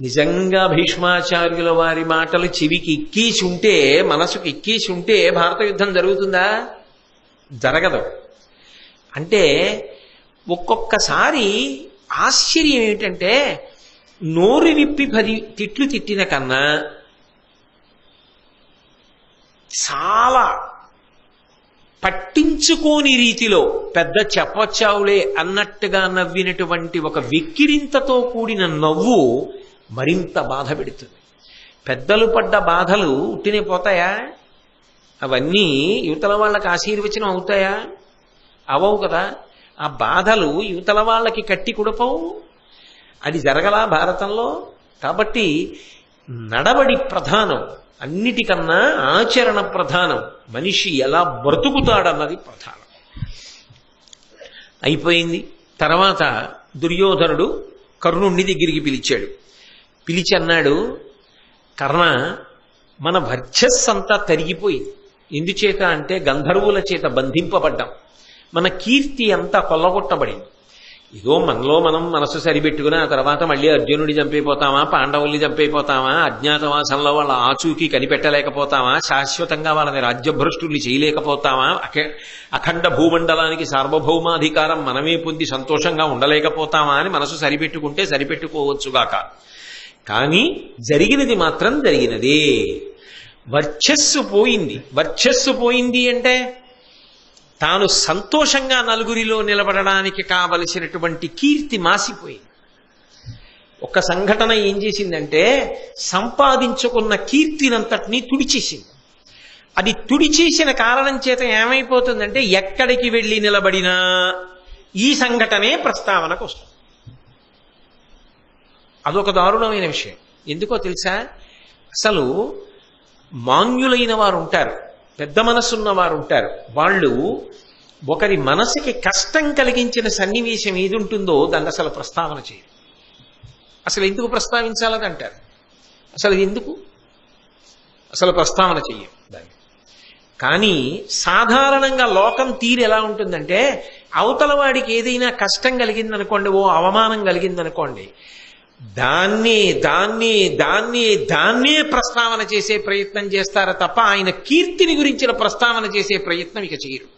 నిజంగా భీష్మాచార్యుల వారి మాటలు చెవికి ఎక్కేసి ఉంటే మనసుకు ఎక్కేసి ఉంటే భారత యుద్ధం జరుగుతుందా? జరగదు. అంటే ఒక్కొక్కసారి ఆశ్చర్యం ఏమిటంటే నోరు విప్పి పది తిట్లు తిట్టిన కన్నా చాలా పట్టించుకోని రీతిలో పెద్ద చెప్పచ్చావులే అన్నట్టుగా నవ్వినటువంటి ఒక వెక్కిరింతతో కూడిన నవ్వు మరింత బాధ పెడుతుంది. పెద్దలు పడ్డ బాధలు ఉట్టినే పోతాయా అవన్నీ యువతల వాళ్ళకి ఆశీర్వచనం అవుతాయా? అవవు కదా. ఆ బాధలు యువతల వాళ్ళకి కట్టి కుడపవు. అది జరగలా భారతంలో. కాబట్టి నడవడి ప్రధానం అన్నిటికన్నా ఆచరణ ప్రధానం మనిషి ఎలా బ్రతుకుతాడన్నది ప్రధానం. అయిపోయింది. తర్వాత దుర్యోధనుడు కర్ణుణ్ణి దగ్గరికి పిలిచాడు. పిలిచి అన్నాడు కర్ణ మన వర్చస్సంతా తరిగిపోయింది. ఎందుచేత అంటే గంధర్వుల చేత బంధింపబడ్డాం. మన కీర్తి అంతా కొల్లగొట్టబడింది. ఇదో మనలో మనం మనసు సరిపెట్టుకుని ఆ తర్వాత మళ్ళీ అర్జునుడి చంపైపోతామా పాండవుల్ని చంపైపోతామా అజ్ఞాతవాసంలో వాళ్ళ ఆచూకీ కనిపెట్టలేకపోతామా శాశ్వతంగా వాళ్ళని రాజ్యభ్రష్టుల్ని చేయలేకపోతామా అఖ- అఖండ భూమండలానికి సార్వభౌమాధికారం మనమే పొంది సంతోషంగా ఉండలేకపోతామా అని మనసు సరిపెట్టుకుంటే సరిపెట్టుకోవచ్చుగాక కానీ జరిగినది మాత్రం జరిగినదే. వర్చస్సు పోయింది. వర్చస్సు పోయింది అంటే తాను సంతోషంగా నలుగురిలో నిలబడడానికి కావలసినటువంటి కీర్తి మాసిపోయింది. ఒక సంఘటన ఏం చేసిందంటే సంపాదించుకున్న కీర్తినంతటినీ తుడిచేసింది. అది తుడిచేసిన కారణం చేత ఏమైపోతుందంటే ఎక్కడికి వెళ్ళి నిలబడినా ఈ సంఘటనే ప్రస్తావనకు వస్తుంది అదొక దారుణమైన విషయం. ఎందుకో తెలుసా? అసలు మాన్యులైన వారు ఉంటారు పెద్ద మనసున్న వారు ఉంటారు వాళ్ళు ఒకరి మనసుకి కష్టం కలిగించిన సన్నివేశం ఏది ఉంటుందో దాన్ని అసలు ప్రస్తావన చేయరు. అసలు ఎందుకు ప్రస్తావించాలని అంటారు అసలు ఎందుకు? అసలు ప్రస్తావన చెయ్యం దాన్ని. కానీ సాధారణంగా లోకం తీరు ఎలా ఉంటుందంటే అవతల వాడికి ఏదైనా కష్టం కలిగిందనుకోండి ఓ అవమానం కలిగిందనుకోండి దాన్ని దాన్ని దాన్నే దాన్నే ప్రస్తావన చేసే ప్రయత్నం చేస్తారు తప్ప ఆయన కీర్తిని గురించిన ప్రస్తావన చేసే ప్రయత్నం ఇక చేయరు.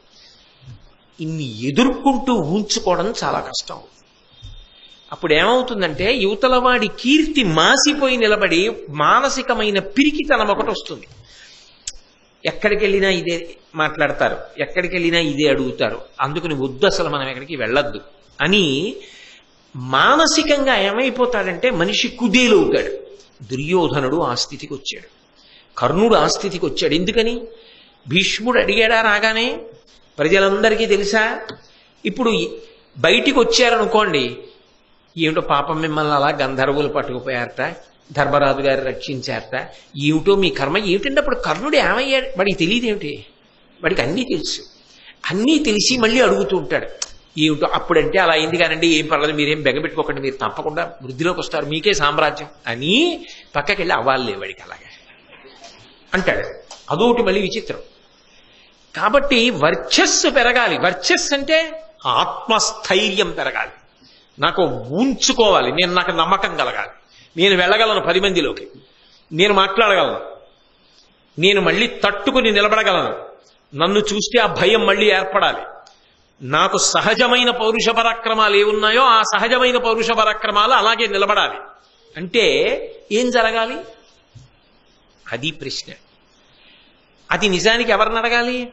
ఇన్ని ఎదుర్కొంటూ ఉంచుకోవడం చాలా కష్టం. అప్పుడు ఏమవుతుందంటే యువతల వాడి కీర్తి మాసిపోయి నిలబడి మానసికమైన పిరికితనం ఒకటి వస్తుంది. ఎక్కడికి వెళ్ళినా ఇదే మాట్లాడతారు ఎక్కడికి వెళ్ళినా ఇదే అడుగుతారు. అందుకని వద్దు అసలు మనం ఎక్కడికి వెళ్ళొద్దు అని మానసికంగా ఏమైపోతాడంటే మనిషి కుదేలవుతాడు దుర్యోధనుడు ఆ స్థితికి వచ్చాడు. కర్ణుడు ఆ స్థితికి వచ్చాడు. ఎందుకని? భీష్ముడు అడిగాడా రాగానే? ప్రజలందరికీ తెలుసా? ఇప్పుడు బయటికి వచ్చారనుకోండి ఏమిటో పాపం మిమ్మల్ని అలా గంధర్వులు పట్టుకుపోయారట ధర్మరాజు గారు రక్షించారట. ఏమిటో మీ కర్మ ఏమిటంటే అప్పుడు కర్ణుడు ఏమయ్యాడు? వాడికి తెలియదు ఏమిటి వాడికి అన్నీ తెలుసు. అన్నీ తెలిసి మళ్ళీ అడుగుతూ ఉంటాడు. ఏమిటో అప్పుడంటే అలా అయింది కానండి ఏం పర్లేదు మీరేం బెగబెట్టుకోకండి మీరు తప్పకుండా వృద్ధిలోకి వస్తారు మీకే సామ్రాజ్యం అని పక్కకి వెళ్ళి అవ్వాలి వాడికి అలాగే. అంటాడు. అదోటి మళ్ళీ విచిత్రం. కాబట్టి వర్చస్సు పెరగాలి. వర్చస్సు అంటే ఆత్మస్థైర్యం పెరగాలి. నాకు ఉంచుకోవాలి నేను నాకు నమ్మకం కలగాలి. నేను వెళ్ళగలను పది మందిలోకి. నేను మాట్లాడగలను. నేను మళ్ళీ తట్టుకుని నిలబడగలను. నన్ను చూస్తే ఆ భయం మళ్ళీ ఏర్పడాలి. నాకు సహజమైన పౌరుష పరాక్రమాలు ఏమున్నాయో ఆ సహజమైన పౌరుష పరాక్రమాలు అలాగే నిలబడాలి. అంటే ఏం జరగాలి? అది ప్రశ్న. అది నిజానికి ఎవరిని అడగాలి?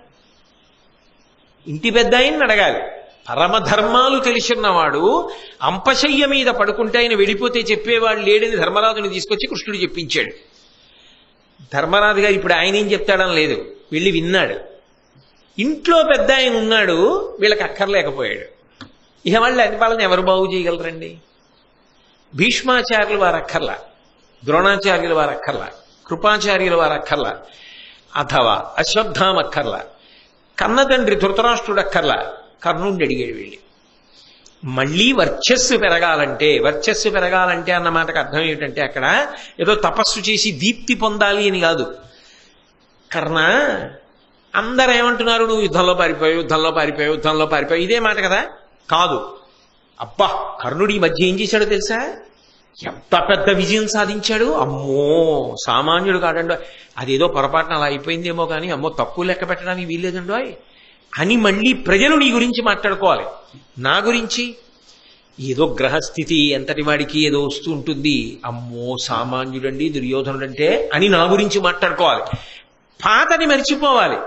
ఇంటి పెద్ద ఆయన్ని అడగాలి. పరమధర్మాలు తెలిసిన్నవాడు అంపశయ్య మీద పడుకుంటే ఆయన వెళ్ళిపోతే చెప్పేవాడు లేడని ధర్మరాజుని తీసుకొచ్చి కృష్ణుడు చెప్పించాడు. ధర్మరాజు గారు ఇప్పుడు ఆయన ఏం చెప్తాడని లేదు. వెళ్ళి విన్నాడు. ఇంట్లో పెద్ద ఆయన ఉన్నాడు వీళ్ళకి అక్కర్లేకపోయాడు. ఇక వాళ్ళు వాళ్ళని ఎవరు బాగు చేయగలరండి? భీష్మాచార్యులు వారు అక్కర్లా ద్రోణాచార్యులు వారు అక్కర్లా కృపాచార్యులు వారు అక్కర్లా అథవా అశ్వత్థాం అక్కర్లా కన్నతండ్రి ధృతరాష్ట్రుడు అక్కర్లా కర్ణుడిని అడిగాడు వెళ్ళి. మళ్ళీ వర్చస్సు పెరగాలంటే వర్చస్సు పెరగాలంటే అన్న మాటకు అర్థం ఏమిటంటే అక్కడ ఏదో తపస్సు చేసి దీప్తి పొందాలి అని కాదు. కర్ణ అందరూ ఏమంటున్నారు నువ్వు యుద్ధంలో పారిపోయావు యుద్ధంలో పారిపోయావు యుద్ధంలో పారిపోయావు. ఇదే మాట కదా? కాదు. అబ్బా కర్ణుడు ఈ మధ్య ఏం చేశాడో తెలుసా? ఎంత పెద్ద విజయం సాధించాడు? అమ్మో సామాన్యుడు కాడండో అదేదో పొరపాటున అలా అయిపోయిందేమో కానీ అమ్మో తక్కువ లెక్క పెట్టడానికి వీల్లేదండో అని మళ్ళీ ప్రజలు నీ గురించి మాట్లాడుకోవాలి. నా గురించి? ఏదో గ్రహస్థితి ఎంతటి వాడికి ఏదో వస్తూ ఉంటుంది. అమ్మో సామాన్యుడండి దుర్యోధనుడంటే అని నా గురించి మాట్లాడుకోవాలి. పాతని మరిచిపోవాలి.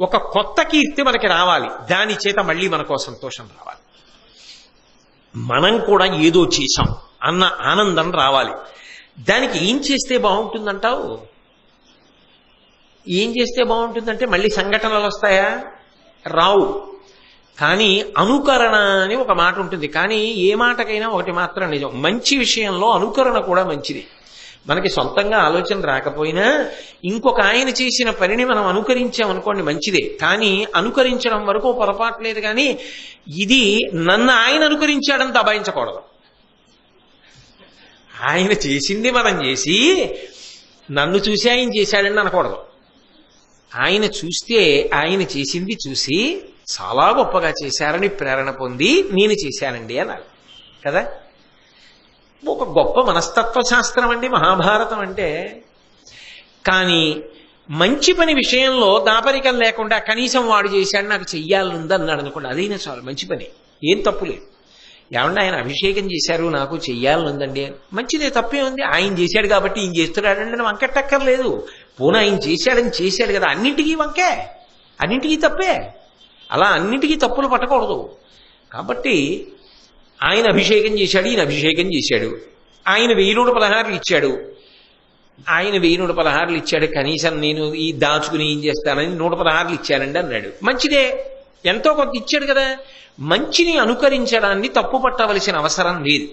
ఒక కొత్త కీర్తి మనకి రావాలి. దాని చేత మళ్ళీ మనకో సంతోషం రావాలి. మనం కూడా ఏదో చేశాం అన్న ఆనందం రావాలి. దానికి ఏం చేస్తే బాగుంటుందంటావు? ఏం చేస్తే బాగుంటుందంటే మళ్ళీ సంఘటనలు వస్తాయా? రావు. కానీ అనుకరణ అని ఒక మాట ఉంటుంది. కానీ ఏ మాటకైనా ఒకటి మాత్రం నిజం. మంచి విషయంలో అనుకరణ కూడా మంచిది. మనకి సొంతంగా ఆలోచన రాకపోయినా ఇంకొక ఆయన చేసిన పనిని మనం అనుకరించామనుకోండి మంచిదే. కానీ అనుకరించడం వరకు పొరపాటు లేదు కానీ ఇది నన్ను ఆయన అనుకరించాడని దబాయించకూడదు ఆయన చేసింది మనం చేసి నన్ను చూసి ఆయన చేశాడని అనకూడదు. ఆయన చూస్తే ఆయన చేసింది చూసి చాలా గొప్పగా చేశారని ప్రేరణ పొంది నేను చేశానండి అన్నారు కదా? ఒక గొప్ప మనస్తత్వ శాస్త్రం అండి మహాభారతం అంటే. కానీ మంచి పని విషయంలో దాపరికం లేకుండా కనీసం వాడు చేశాడు నాకు చెయ్యాలనుంది అన్నాడు అనుకోండి అదైనా చాలు మంచి పని. ఏం తప్పు లేదు. ఏమన్నా ఆయన అభిషేకం చేశారు నాకు చెయ్యాలనుందండి. మంచిదే తప్పే ఉంది ఆయన చేశాడు కాబట్టి ఈయన చేస్తున్నాడండి నేను వంకెట్టక్కర్లేదు పోనీ ఆయన చేశాడని చేశాడు కదా అన్నింటికీ వంకే. అన్నింటికీ తప్పే. అలా అన్నింటికీ తప్పులు పట్టకూడదు. కాబట్టి ఆయన అభిషేకం చేశాడు ఈయన అభిషేకం చేశాడు. ఆయన వెయ్యి నూట పదహారులు ఇచ్చాడు. ఆయన వెయ్యి నూట పదహారులు ఇచ్చాడు. కనీసం నేను ఈ దాచుకుని ఏం చేస్తానని నూట పదహారులు ఇచ్చానండి అన్నాడు. మంచిదే. ఎంతో కొంత ఇచ్చాడు కదా. మంచిని అనుకరించడాన్ని తప్పు పట్టవలసిన అవసరం లేదు.